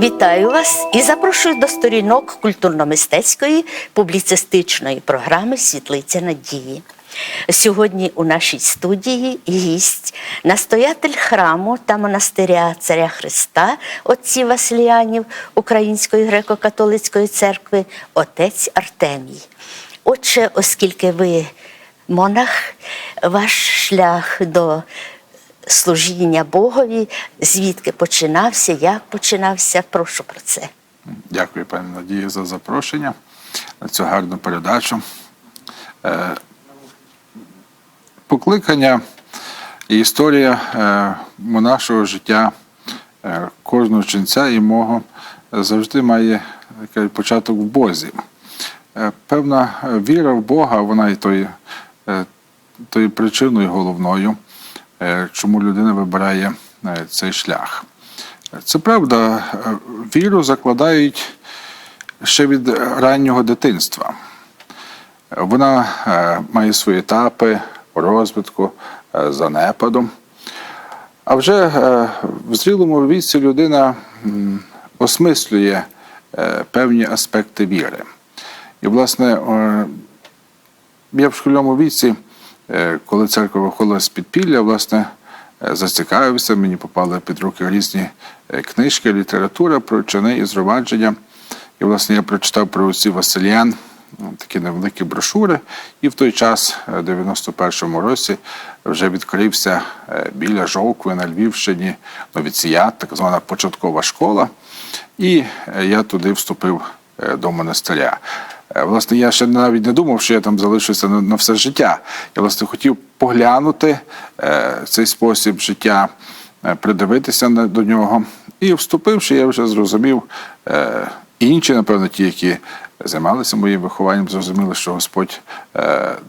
Вітаю вас і запрошую до сторінок культурно-мистецької публіцистичної програми Світлиця надії. Сьогодні у нашій студії гість, настоятель храму та монастиря Царя Христа отців Василіанів Української греко-католицької церкви, отець Артемій. Отже, оскільки ви монах, ваш шлях до служіння Богові, звідки починався, як починався, прошу про це. Дякую, пані Надію, за запрошення на цю гарну передачу. Е, Покликання і історія е, монашого життя е, кожного ченця і мого завжди має початок в Бозі. Певна віра в Бога, вона і тою, е, тою причиною головною, чому людина вибирає е, цей шлях. Це правда, е, віру закладають ще від раннього дитинства. Вона е, має свої етапи розвитку, е, занепаду. А вже е, в зрілому віці людина осмислює е, певні аспекти віри. І, власне, е, я в шкільному віці, е, коли церква виходила з підпілля, власне, е, зацікавився, мені попали під руки різні е, книжки, література про чини і зровадження. І, власне, я прочитав про отців Василіан, ну, такі невеликі брошури. І в той час, е, в 91-му році, вже відкрився е, біля Жовкви на Львівщині новіціят, так звана початкова школа. І е, я туди вступив е, до монастиря. Е, Власне, я ще навіть не думав, що я там залишуся на, на все життя. Я власне хотів поглянути е, цей спосіб життя, е, придивитися до нього. І вступивши, я вже зрозумів, інші, напевно, ті, які займалися моїм вихованням, зрозуміли, що Господь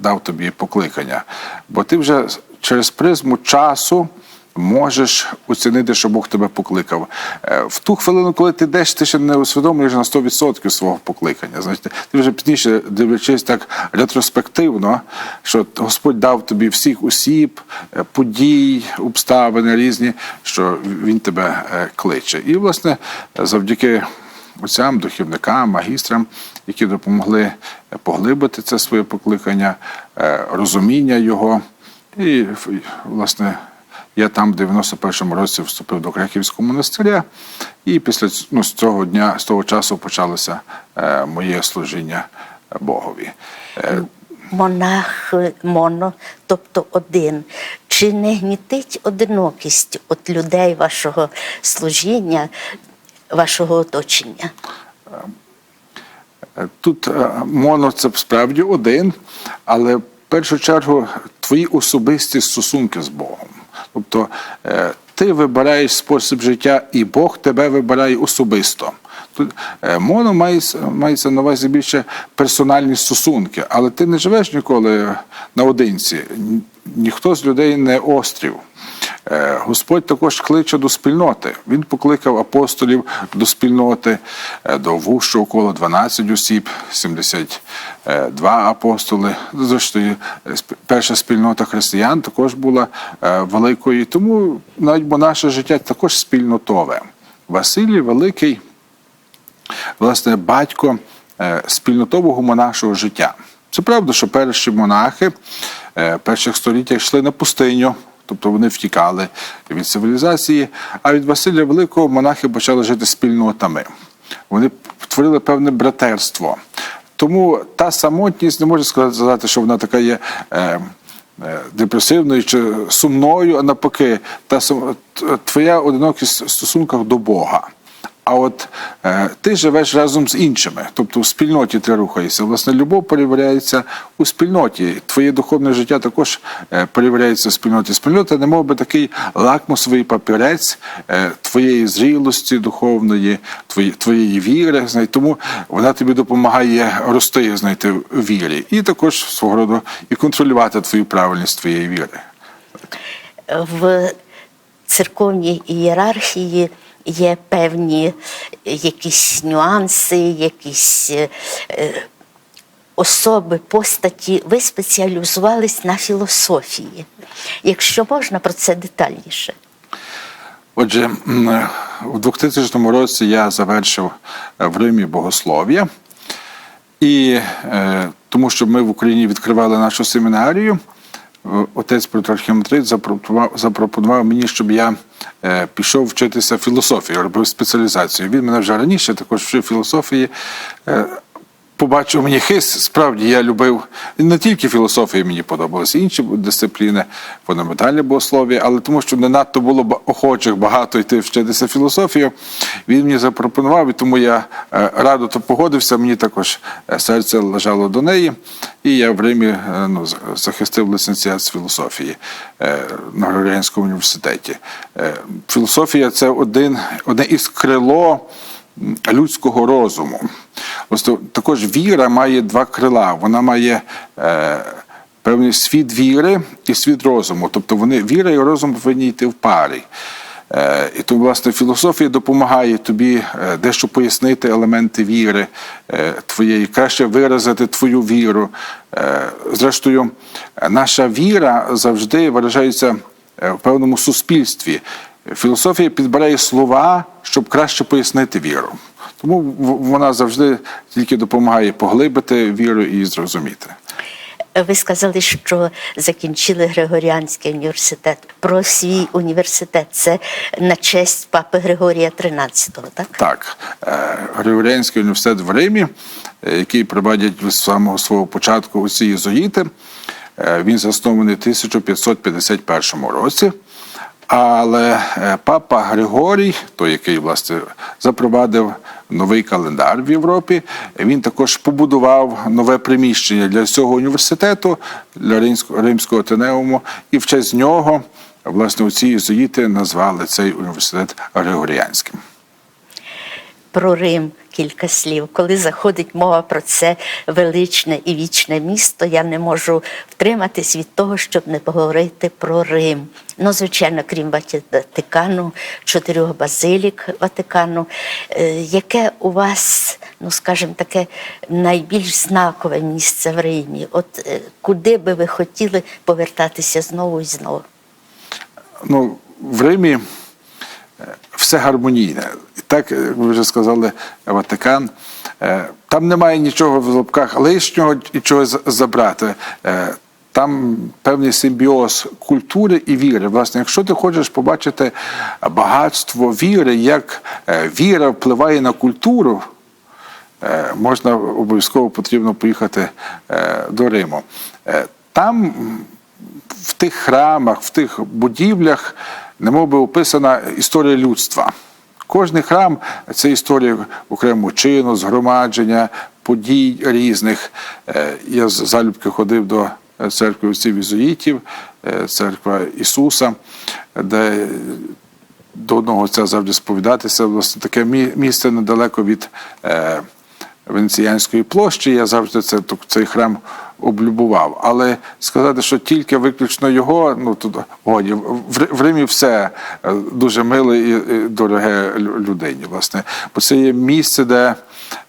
дав тобі покликання. Бо ти вже через призму часу можеш оцінити, що Бог тебе покликав. Е, В ту хвилину, коли ти йдеш, ти ще не усвідомлюєш на 100% свого покликання. Знаєте, ти вже пізніше дивлячись так ретроспективно, що Господь дав тобі всіх осіб, е, подій, обставини різні, що Він тебе е, кличе. І, власне, завдяки отцям, духівникам, магістрам, які допомогли поглибити це своє покликання, розуміння його. І, власне, я там в 91-му році вступив до Краківського монастиря, і після ну, з цього дня, з того часу почалося е, моє служіння Богові. Е, Монах, е, моно, тобто один. Чи не гнітить одинокість от людей вашого служіння, вашого оточення? Тут е, моно це справді один, але в першу чергу твої особисті стосунки з Богом. Тобто е, ти вибираєш спосіб життя, і Бог тебе вибирає особисто. Тут е, моно мається, мається на увазі більше персональні стосунки, але ти не живеш ніколи наодинці. Ніхто з людей не острів. Е, Господь також кличе до спільноти. Він покликав апостолів до спільноти, е, до вущого коло 12 осіб, 72 апостоли. Зрештою, перша спільнота християн також була великою. Тому навіть бо наше життя також спільнотове. Василій Великий, власне, батько е, спільнотового монашого життя. Це правда, що перші монахи е, перших століттях йшли на пустиню, тобто вони втікали від цивілізації. А від Василя Великого монахи почали жити спільнотами. Вони творили певне братерство. Тому та самотність не можна сказати, що вона така є. Е, Депресивною чи сумною, а навпаки, та твоя одинокість в стосунках до Бога. А от е, ти живеш разом з іншими, тобто в спільноті ти рухаєшся. Власне, любов перевіряється у спільноті. Твоє духовне життя також е, перевіряється в спільноті. Спільнота, немов би такий лакмусовий папірець е, твоєї зрілості духовної, твої, твоєї віри. Знає, тому вона тобі допомагає рости знаєте, в вірі. І також свого роду і контролювати твою правильність твоєї віри. В церковній ієрархії є певні якісь нюанси, якісь е, е, особи, постаті. Ви спеціалізувались на філософії. Якщо можна про це детальніше. Отже, у 2000 році я завершив е, в Римі богослов'я. І тому що ми в Україні відкривали нашу семінарію, отець Петрархіматрит запропонував, запропонував мені, щоб я е, пішов вчитися філософії, робив спеціалізацію. Він мене вже раніше також вчив філософії. Побачив мені хист. Справді я любив не тільки філософія мені подобалися, інші дисципліни, фундаментальне богослов'я, але тому, що не надто було охочих багато йти вчитися філософію, він мені запропонував, і тому я е, радо то погодився. Мені також е, серце лежало до неї, і я в Римі е, ну, захистив ліцензіат з філософії на Григоріанському університеті. Філософія це один, одне із крило людського розуму. Ось то- також віра має два крила. Вона має е, певний світ віри і світ розуму. Тобто вони віра і розум повинні йти в парі. Е, і тому, власне, філософія допомагає тобі е, дещо пояснити елементи віри е, твоєї, краще виразити твою віру. Е, зрештою, наша віра завжди виражається е, в певному суспільстві. Філософія підбирає слова, щоб краще пояснити віру. Тому вона завжди тільки допомагає поглибити віру і зрозуміти. Ви сказали, що закінчили Григоріанський університет. Про свій університет це на честь папи Григорія XIII, так? Так, е, Григоріанський університет в Римі, е, який проводять з самого свого початку усі єзуїти, е, він заснований в 1551 році. Але е, папа Григорій, той, який власне запровадив новий календар в Європі, він також побудував нове приміщення для всього університету, для Римського, Римського Атенеуму, і в честь нього власне у ці єзуїти назвали цей університет Григоріанським. Про Рим кілька слів. Коли заходить мова про це величне і вічне місто, я не можу втриматись від того, щоб не поговорити про Рим. Ну, звичайно, крім Ватикану, чотирьох базилік Ватикану. Е, Яке у вас, ну скажімо, таке найбільш знакове місце в Римі? От е, куди би ви хотіли повертатися знову і знову? ну, в Римі е, все гармонійне. І так, як ви вже сказали, Ватикан. е, Там немає нічого в лапках лишнього і чогось забрати. Е, Там певний симбіоз культури і віри. Власне, якщо ти хочеш побачити багатство віри, як е, віра впливає на культуру, можна обов'язково потрібно поїхати до Риму. Там в тих храмах, в тих будівлях, немов би описана історія людства. Кожний храм це історія окремого чину, згромадження, подій різних. Е, Я з- залюбки ходив до церкви отців ізуїтів, е, церква Ісуса, де до одного отця завжди сповідатися. Власне, таке місце недалеко від е, Венеціанської площі. Я завжди це, цей храм облюбував. Але сказати, що тільки виключно його, ну тут годі. В, Римі все е, дуже миле і, дороге людині. Власне, бо це є місце, де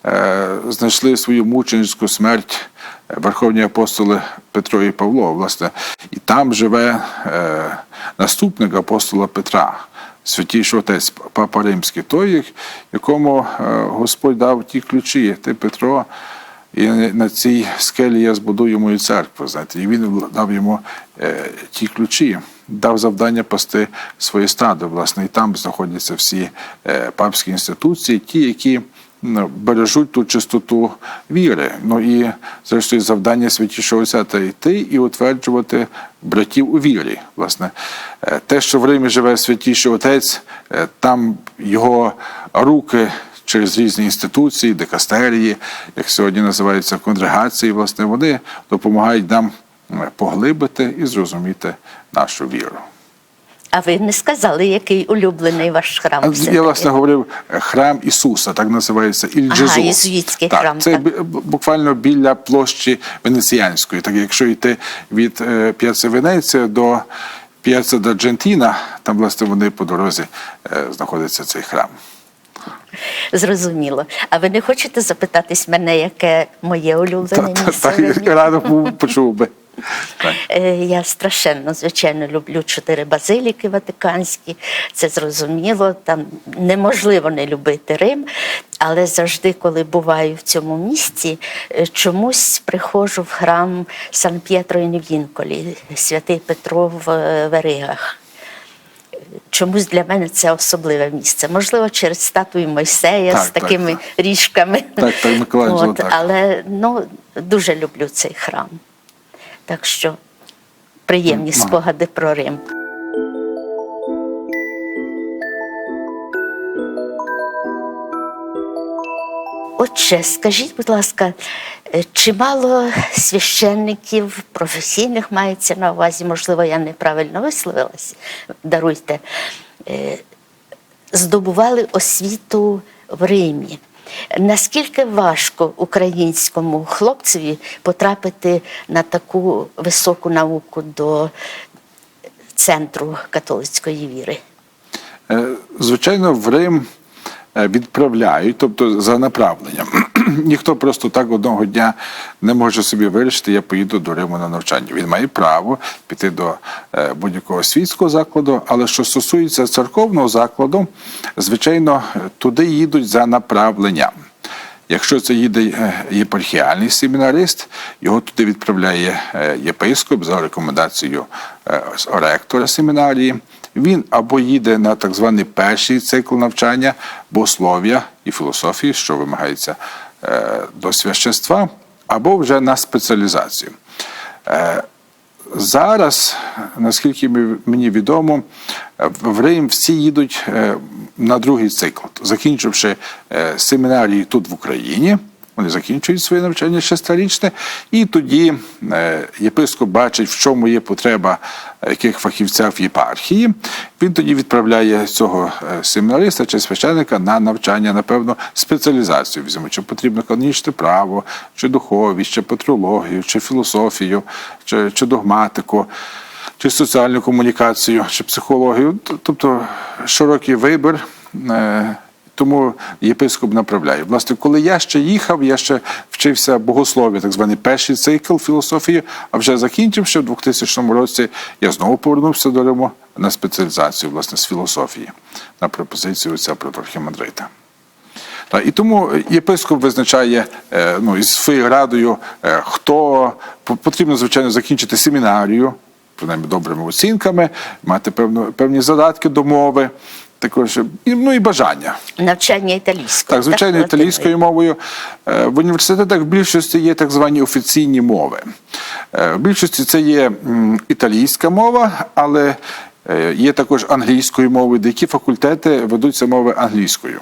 е, знайшли свою мученицьку смерть е, верховні апостоли Петро і Павло. Власне, і там живе е, наступник апостола Петра. Святіший отець Папа Римський, той, якому е, Господь дав ті ключі, ти Петро, і на цій скелі я збудую мою церкву. Знаєте, і він дав йому е, ті ключі, дав завдання пасти своє стадо. Власне, і там знаходяться всі е, папські інституції, ті, які бережуть ту чистоту віри. Ну і зрештою завдання святішого отця та йти і утверджувати братів у вірі. Власне, Е, те, що в Римі живе святіший отець, е, там його руки. Через різні інституції, дикастерії, як сьогодні називаються конгрегації, власне, вони допомагають нам е, поглибити і зрозуміти нашу віру. А ви не сказали, який улюблений ваш храм? А все-таки? Я власне говорив е, храм Ісуса, так називається Ага, єзуїтський так, храм, Це так. буквально біля площі Венеціанської. Так якщо йти від е, П'яци Венеція до П'яци D'Argentina, там власне вони по дорозі е, знаходиться цей храм. Зрозуміло. А ви не хочете запитатись мене, яке моє улюблене місце? Так, радо почув би. Е, Я страшенно, звичайно, люблю чотири базиліки ватиканські. Це зрозуміло. Там неможливо не любити Рим, але завжди, коли буваю в цьому місці, е, чомусь приходжу в храм Сан П'єтро Вінколі, святий Петро в е, Веригах. Чомусь для мене це особливе місце. Можливо, через статую Мойсея Так, з такими так. ріжками. Так, так, Миколаївна, так. Але ну, дуже люблю цей храм. Так що приємні спогади про Рим. Отже, скажіть, будь ласка, е, чимало священників професійних мається на увазі, можливо, я неправильно висловилась, даруйте, е, здобували освіту в Римі. Наскільки важко українському хлопцеві потрапити на таку високу науку до центру католицької віри? Е, Звичайно, в Рим відправляють, тобто за направленням. Ніхто просто так одного дня не може собі вирішити, я поїду до Риму на навчання. Він має право піти до е, будь-якого світського закладу, але що стосується церковного закладу, звичайно, туди їдуть за направленням. Якщо це їде е, єпархіальний семінарист, його туди відправляє е, єпископ за рекомендацією е, ректора семінарії. Він або їде на так званий перший цикл навчання богослов'я і філософії, що вимагається е, до священства, або вже на спеціалізацію. Е, Зараз, наскільки мені відомо, в Рим всі їдуть е, на другий цикл, закінчивши семінарії тут в Україні. Вони закінчують своє навчання шестирічне, і тоді е, єпископ бачить, в чому є потреба яких фахівця в єпархії. Він тоді відправляє цього е, семінариста чи священника на навчання, напевно, спеціалізацію. Візьмемо, чи потрібно канонічне право, чи духовість, чи патрологію, чи філософію, чи, чи догматику. Чи соціальну комунікацію, чи психологію, тобто широкий вибір, е, тому єпископ направляє. Власне, коли я ще їхав, я ще вчився богослов'я, так званий перший цикл філософії, а вже закінчивши в 2000 році, я знову повернувся до Риму на спеціалізацію власне з філософії на пропозицію отця Проторхімандрита. Та, і тому єпископ визначає е, ну, із своєю радою, е, хто потрібно, звичайно, закінчити семінарію, принаймні добрими оцінками, мати певну, певні задатки до мови, також і, ну, і бажання. Навчання італійською. Так, звичайно, латиною? італійською мовою. Е, В університетах в більшості є так звані офіційні мови. Е, В більшості це є італійська мова, але е, є також англійською мовою, деякі факультети ведуться мови англійською.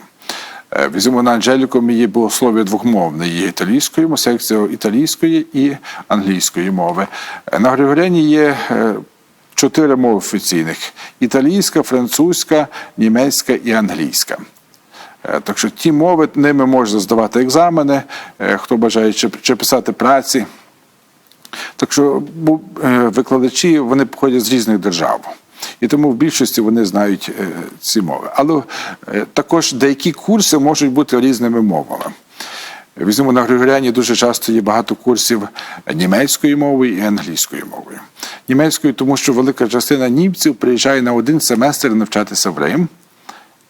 Е, Візьмемо на Анжелікумі є богослов'я двохмовне, є італійською, секція італійської і англійської мови. Е, На Григоріані є е, чотири мови офіційних: італійська, французька, німецька і англійська. Е, Так що ті мови ними можна здавати екзамени, е, хто бажає чи, чи писати праці. Так що е, викладачі вони походять з різних держав. І тому в більшості вони знають ці мови. Але також деякі курси можуть бути різними мовами. Візьмемо на Григоріані дуже часто є багато курсів німецькою мовою і англійською мовою. Німецькою, тому що велика частина німців приїжджає на один семестр навчатися в Рим.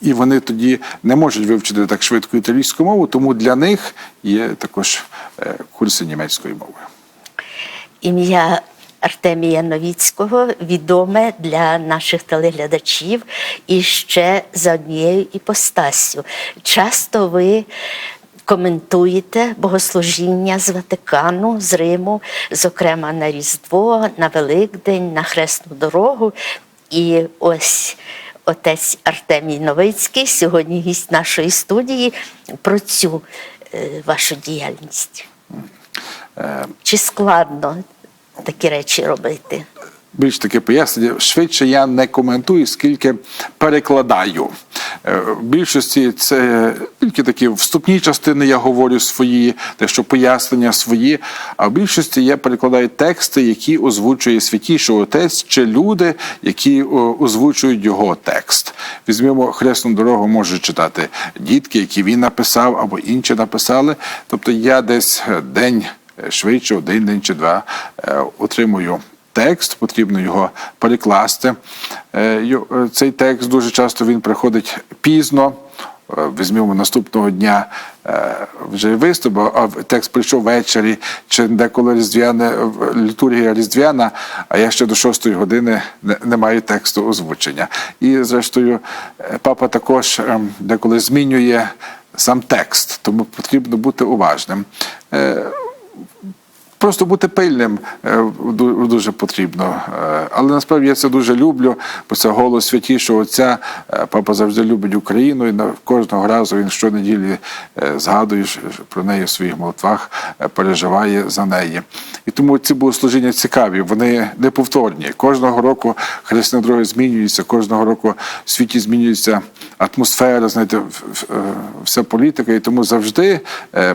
І вони тоді не можуть вивчити так швидко італійську мову, тому для них є також е, курси німецької мови. Ім'я Артемія Новіцького відоме для наших телеглядачів і ще за однією іпостастю. Часто ви коментуєте богослужіння з Ватикану, з Риму, зокрема на Різдво, на Великдень, на Хресну дорогу. І ось отець Артемій Новицький, сьогодні гість нашої студії, про цю е, вашу діяльність. Чи складно такі речі робити? Більш таке пояснення. Швидше я не коментую, скільки перекладаю. Е, В більшості це тільки такі вступні частини я говорю свої, те, що пояснення свої. А в більшості я перекладаю тексти, які озвучує святіший отець, чи люди, які озвучують його текст. Візьмемо хресну дорогу, може читати дітки, які він написав, або інші написали. Тобто я десь е, день е, швидше, один день чи два е, отримую текст, потрібно його перекласти. Е, е, Цей текст дуже часто він приходить пізно. Е, Візьмемо наступного дня вже виступ, а текст прийшов ввечері, чи деколи різдвяне літургія різдвяна, а я ще до шостої години не, маю тексту озвучення. І зрештою, папа також деколи змінює сам текст, тому потрібно бути уважним. Просто бути пильним е, дуже потрібно. Е, Але насправді я це дуже люблю, бо це голос святішого Отця. Е, Папа завжди любить Україну, і кожного разу він щонеділі згадує про неї в своїх молитвах, переживає за неї. І тому ці богослужіння цікаві, вони неповторні. Кожного року хресні дороги змінюються, кожного року в світі змінюється атмосфера, знаєте, вся політика, і тому завжди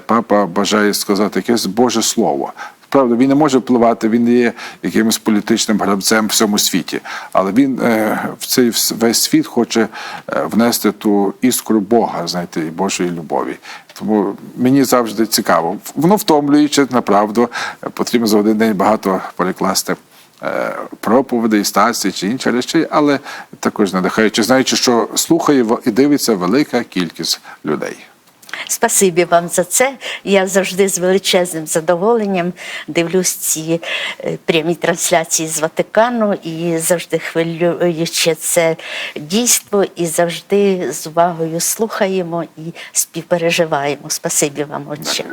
папа бажає сказати якесь Боже Слово. Правда, він не може впливати, він не є якимось політичним гравцем в цьому світі. Але він е, в цей весь світ хоче е, внести ту іскру Бога, знаєте, і Божої любові. Тому мені завжди цікаво. Воно втомлююче, направду. Потрібно за один день багато перекласти е, проповідей, стацій чи інші речі, але також надихаючи, знаючи, що слухає і дивиться велика кількість людей. Спасибі вам за це. Я завжди з величезним задоволенням дивлюсь ці е, прямі трансляції з Ватикану і завжди хвилююче це дійство, і завжди з увагою слухаємо і співпереживаємо. Спасибі вам, отче.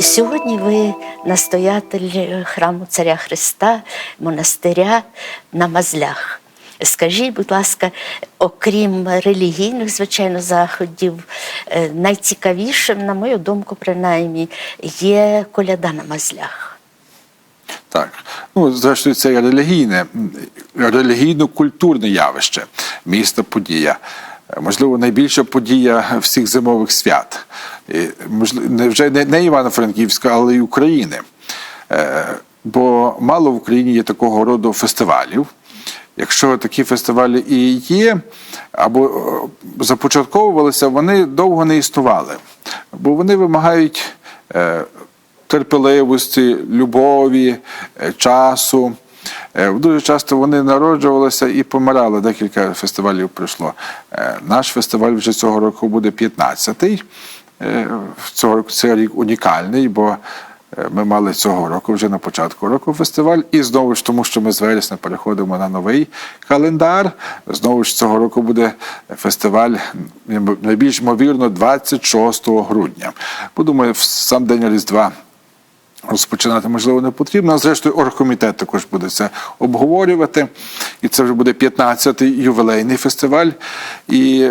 Сьогодні ви настоятель храму Царя Христа, монастиря на Мазлях. Скажіть, будь ласка, окрім релігійних, звичайно, заходів, е, найцікавішим, на мою думку, принаймні, є коляда на Мазлях. Так, ну зрештою, це релігійне, релігійно-культурне явище, місто подія. Е, Можливо, найбільша подія всіх зимових свят. Можливо, вже не, не Івано-Франківська, але й України. Е, Бо мало в Україні є такого роду фестивалів. Якщо такі фестивалі і є, або е, започатковувалися, вони довго не існували, бо вони вимагають е, терпеливості, любові, е, часу. Дуже часто вони народжувалися і помирали. Декілька фестивалів пройшло. Е, Наш фестиваль вже цього року буде 15-й. Е, Цього рік унікальний, бо ми мали цього року, вже на початку року фестиваль, і знову ж тому, що ми з вересня переходимо на новий календар. Знову ж цього року буде фестиваль найбільш ймовірно 26 грудня. Бо думаю, в сам день Різдва розпочинати, можливо, не потрібно. А зрештою, оргкомітет також буде це обговорювати. І це вже буде 15-й ювілейний фестиваль. І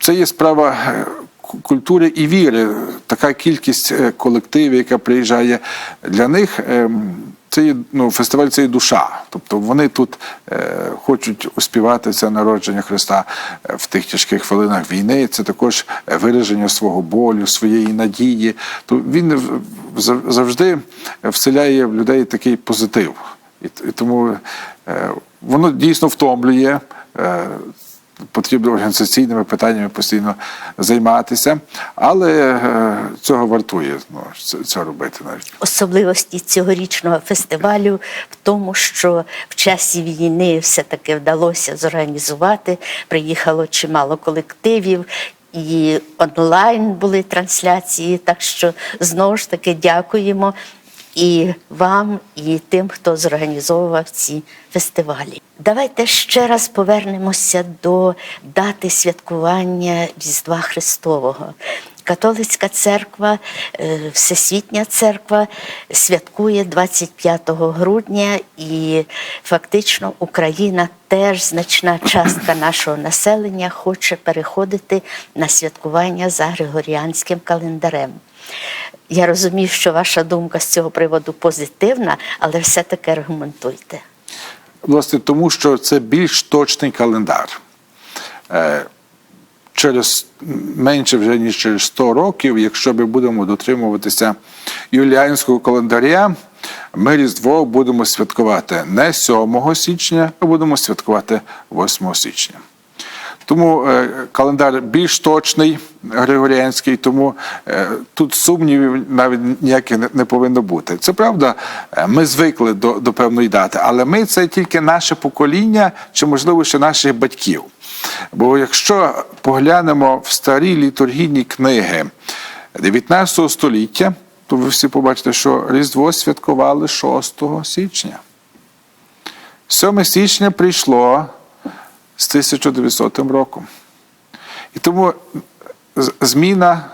це є справа е, культури і віри. Така кількість е, колективів, яка приїжджає для них. ем, Це ну, фестиваль це є душа. Тобто вони тут е, хочуть успівати це народження Христа е, в тих тяжких хвилинах війни. Це також е, вираження свого болю, своєї надії. То він завжди вселяє в людей такий позитив. І, і тому е, воно дійсно втомлює. Е, Потрібно організаційними питаннями постійно займатися, але е, цього вартує ну, це, робити навіть. Особливості цьогорічного фестивалю в тому, що в часі війни все-таки вдалося зорганізувати. Приїхало чимало колективів. І онлайн були трансляції, так що знову ж таки дякуємо і вам, і тим, хто зорганізовував ці фестивалі. Давайте ще раз повернемося до дати святкування Різдва Христового. Католицька церква, е, Всесвітня церква святкує 25 грудня, і фактично Україна теж значна частка нашого населення хоче переходити на святкування за григоріанським календарем. Я розумію, що ваша думка з цього приводу позитивна, але все-таки аргументуйте. Власне, тому що це більш точний календар. Е, Через менше вже ніж через 100 років, якщо ми будемо дотримуватися юліанського календаря, ми Різдво будемо святкувати не 7 січня, а будемо святкувати 8 січня. Тому е, календар більш точний, григоріанський, тому е, тут сумнівів навіть ніяких не, повинно бути. Це правда, е, ми звикли до, до певної дати, але ми це тільки наше покоління, чи можливо ще наших батьків. Бо якщо поглянемо в старі літургійні книги 19 століття, то ви всі побачите, що Різдво святкували 6 січня. 7 січня прийшло з 1900 роком. І тому зміна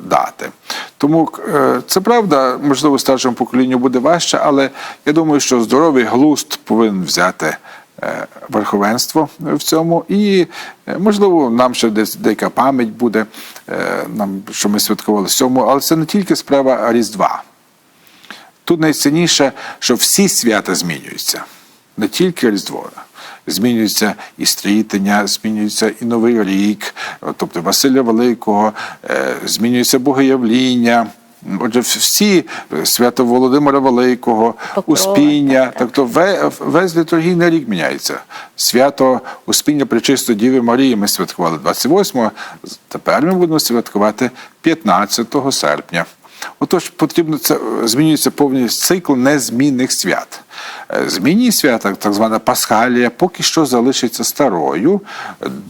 дати. Тому е, це правда, можливо, старшому поколінню буде важче, але я думаю, що здоровий глузд повинен взяти е, верховенство в цьому. І, е, можливо, нам ще десь деяка пам'ять буде, нам, що ми святкували сьому, але це не тільки справа Різдва. Тут найцінніше, що всі свята змінюються, не тільки Різдво. Змінюється і стрітення, змінюється і Новий рік, тобто Василя Великого, е, змінюється Богоявління. Отже, всі е, свято Володимира Великого, Покрова, Успіння, так, так. тобто ве- весь літургійний рік міняється. Свято Успіння Пречистої Діви Марії ми святкували 28-го, тепер ми будемо святкувати 15 серпня. Отож, потрібно це змінюється повний цикл незмінних свят. Е, Змінні свята, так звана Пасхалія, поки що залишиться старою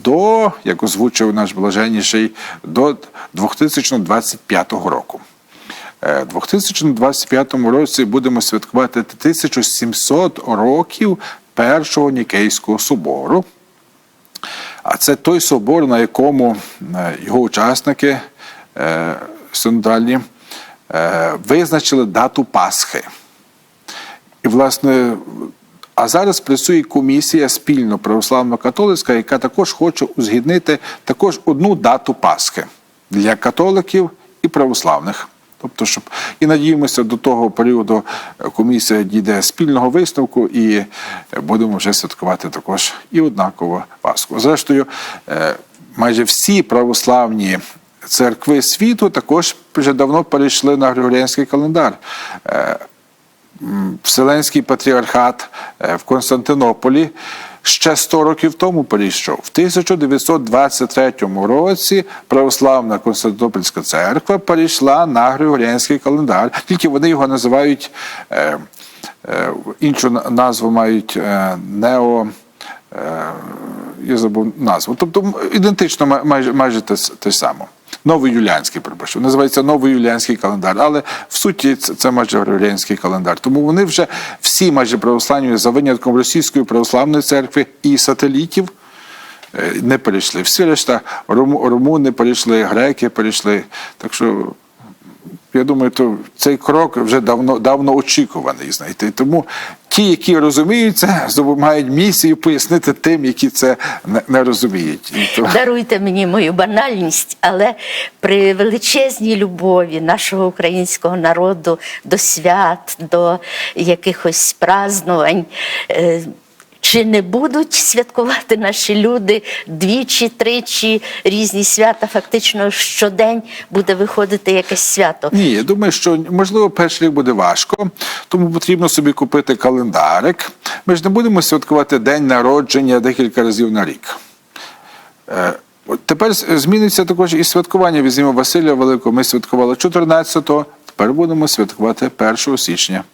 до, як озвучив наш блаженніший, до 2025 року. Е, В 2025 році будемо святкувати 1700 років Першого Нікейського собору. А це той собор, на якому е, його учасники синодальні визначили дату Пасхи. І, власне, а зараз працює комісія спільно православно-католицька, яка також хоче узгіднити також одну дату Пасхи для католиків і православних. Тобто, щоб і надіємося, до того періоду е, комісія дійде спільного висновку, і е, будемо вже святкувати також і однаково Пасху. Зрештою, е, майже всі православні церкви світу також вже давно перейшли на Григоріанський календар. Е, Вселенський патріархат е, в Константинополі ще 100 років тому перейшов. В 1923 році православна Константинопольська церква перейшла на Григоріанський календар, тільки вони його називають е, іншу назву мають нео. Я забув назву. Тобто ідентично майже, майже те, те ж саме. Новоюліанський, перепрошую. Називається Новоюліанський календар, але в суті це, це майже Григоріанський календар. Тому вони вже всі майже православні, за винятком Російської православної церкви і сателітів, е, не перейшли. Всі решта руму- румуни перейшли, греки перейшли. Так що я думаю, то цей крок вже давно давно очікуваний. Знаєте. Тому ті, які розуміють це, мають місію пояснити тим, які це не, розуміють. То- Даруйте мені мою банальність, але при величезній любові нашого українського народу до свят, до якихось празднувань. Чи не будуть святкувати наші люди двічі, тричі різні свята? Фактично щодень буде виходити якесь свято. Ні, я думаю, що можливо перший рік буде важко, тому потрібно собі купити календарик. Ми ж не будемо святкувати день народження декілька разів на рік. Е, Тепер зміниться також і святкування. Візьмемо Василя Великого. Ми святкували 14-го, тепер будемо святкувати 1 січня.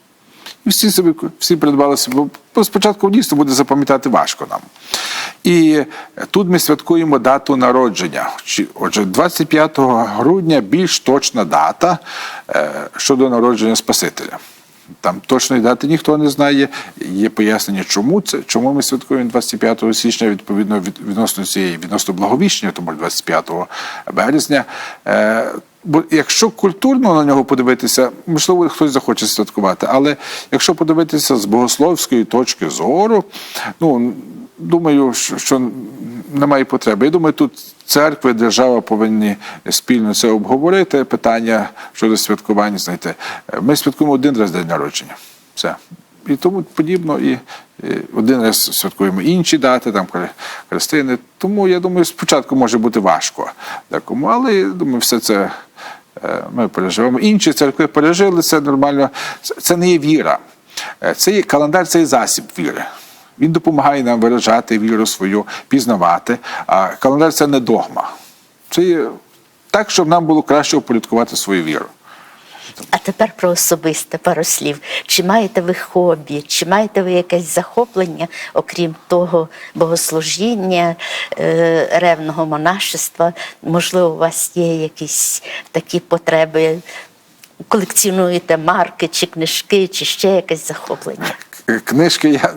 І всі собі всі придбали собі. Бо спочатку дійсно буде запам'ятати важко нам. І тут ми святкуємо дату народження. Отже, 25 грудня більш точна дата е, щодо народження Спасителя. Там точної дати ніхто не знає. Є пояснення, чому це, чому ми святкуємо 25 січня, відповідно від, відносно цієї відносно благовіщення, тому 25 березня. Бо якщо культурно на нього подивитися, можливо, хтось захоче святкувати, але якщо подивитися з богословської точки зору, ну думаю, що, немає потреби. Я думаю, тут церкви, і держава повинні спільно це обговорити. Питання щодо святкування. Знаєте, ми святкуємо один раз день народження. Все. І тому подібно, і, і один раз святкуємо інші дати, там хре- хрестини. Тому я думаю, спочатку може бути важко декому, але я думаю, все це ми переживемо. Інші церкви пережили це нормально. Це- не є віра. Цей Це календар, це є засіб віри. Він допомагає нам виражати віру свою, пізнавати. А календар це не догма. Це є так, щоб нам було краще упорядкувати свою віру. А тепер про особисте пару слів. Чи маєте ви хобі, чи маєте ви якесь захоплення, окрім того богослужіння, е, ревного монашества? Можливо, у вас є якісь такі потреби, колекціонуєте марки, чи книжки, чи ще якесь захоплення? Книжки я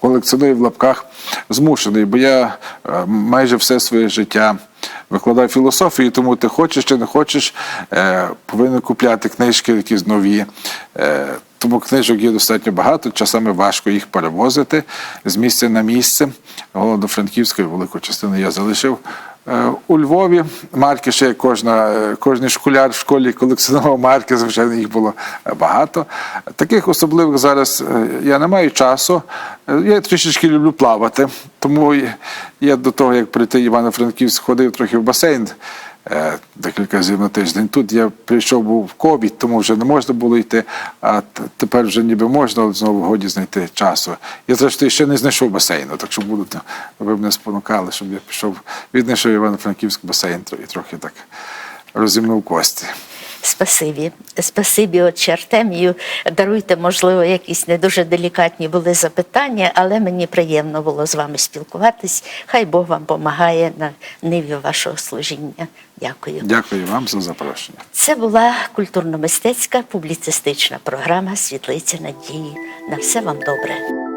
колекціоную в лапках змушений, бо я е, майже все своє життя викладаю філософію, тому ти хочеш чи не хочеш, е, повинен купляти книжки якісь нові. Е, Тому книжок є достатньо багато, часами важко їх перевозити з місця на місце. Голодо Франківської велику частину я залишив. Е, У Львові марки ще кожна, кожний школяр в школі колекціонував марки, звичайно, їх було е, багато. Таких особливих зараз е, я не маю часу. Е, Я трішечки люблю плавати, тому я до того, як прийти Івано-Франківськ, ходив трохи в басейн е, декілька разів на тиждень. Тут я прийшов був в ковід, тому вже не можна було йти, а тепер вже ніби можна, але знову годі знайти часу. Я зрештою ще не знайшов басейну, так що буду, ви мене спонукали, щоб я пішов, віднайшов Івано-Франківський басейн і трохи так розімнув кості. Спасибі. Спасибі, отче Артемію. Даруйте, можливо, якісь не дуже делікатні були запитання, але мені приємно було з вами спілкуватись. Хай Бог вам допомагає на ниві вашого служіння. Дякую. Дякую вам за запрошення. Це була культурно-мистецька публіцистична програма Світлиця надії. На все вам добре.